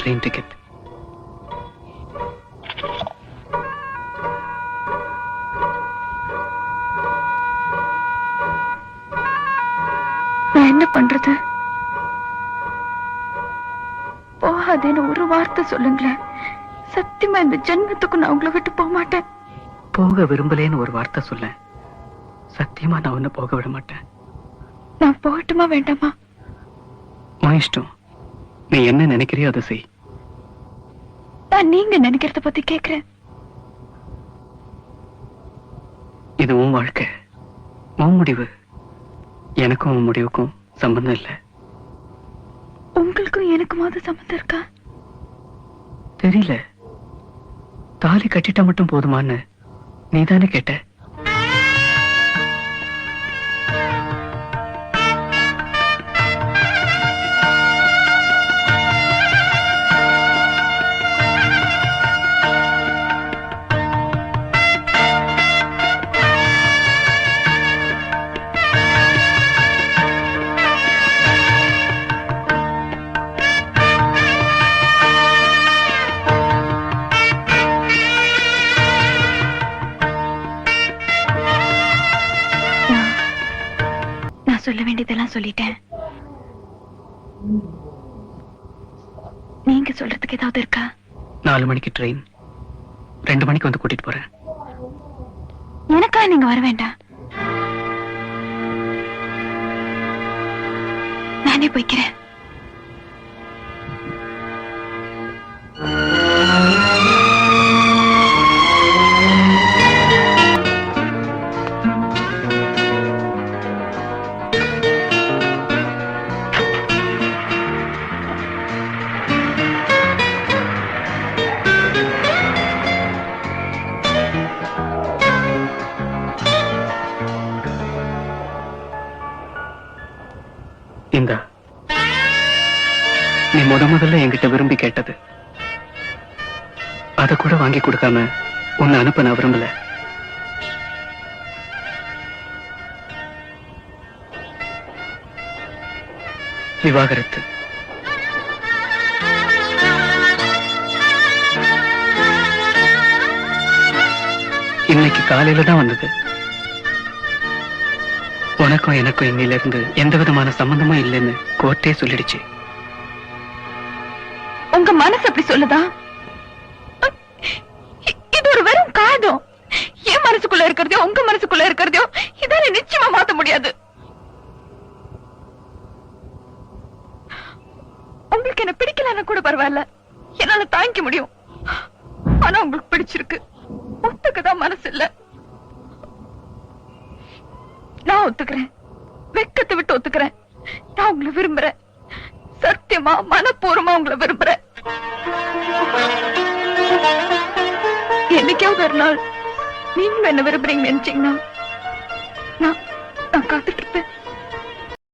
Train ticket நான் என்ன பண்றது? போகாதேன்னு ஒரு வார்த்தை சொல்லுங்களேன். சத்தியமா இந்த ஜென்மத்துக்கு நான் உங்களை விட்டு போக மாட்டேன். போக விரும்பலேன்னு ஒரு வார்த்தை சொல்ல. சத்தியமா நான் உன்னை போக விட மாட்டேன். நான் போகட்டுமா வேண்டாமா? உன் இஷ்டம். நீ என்ன நினைக்கிறியோ அதை செய். நான் நீங்க நினைக்கிறத பத்தி கேக்குறேன். இது உன் வாழ்க்கை. உன் முடிவு. எனக்கும் உன் முடிவுக்கும் சம்பந்தம் இல்லை. உங்களுக்கும் எனக்குமாவது சம்மந்தம் இருக்கா? தெரியல. தாலி கட்டிட்டா மட்டும் போதுமான்னு நீதானே கேட்ட? சொல்ல வேண்டியதெல்லாம் சொல்லிட்டேன். நீங்க சொல்றதுக்கு ஏதாவது இருக்கா? நாலு மணிக்கு ட்ரெயின் ரெண்டு மணிக்கு வந்து கூட்டிட்டு போறேன். எனக்கா நீங்க வர வேண்டாம். நானே போய்க்கிறேன். இந்தா நீ முத முதல்ல என்கிட்ட விரும்பி கேட்டது. அத கூட வாங்கி கொடுக்காம உன்னை அனுப்ப நான் விரும்பல. விவாகரத்து. இன்னைக்கு காலையில தான் வந்தது. உனக்கும் எனக்கும் இன்னில இருந்து எந்த விதமான சம்பந்தமும் இல்லைன்னு கோர்ட்டே சொல்லிடுச்சு. உங்க மனசு அப்படி சொல்லுதா? இது ஒரு வெறும் காதம் என் மனசுக்குள்ள இருக்கிறதையோ உங்க மனசுக்குள்ள இருக்கிறதையோ இதால நிச்சயமா மாத்த முடியாது. உங்களுக்கு என்ன பிடிக்கலன்னா கூட பரவாயில்ல. என்னால தாங்கிக்க முடியும். ஆனா உங்களுக்கு பிடிச்சிருக்கு. ஒத்துக்குதான் மனசு இல்ல. நான் ஒத்துக்கிறேன். வெக்கத்தை விட்டு ஒத்துக்கிறேன். நான் உங்களை விரும்புறேன். சத்தியமா மனப்பூர்வமா உங்களை விரும்புறேன். என்னைக்காவது ஒரு நாள் நீங்களும் என்ன விரும்புறீங்க நினைச்சீங்கன்னா நான் நான் காத்துட்டு இருப்பேன்.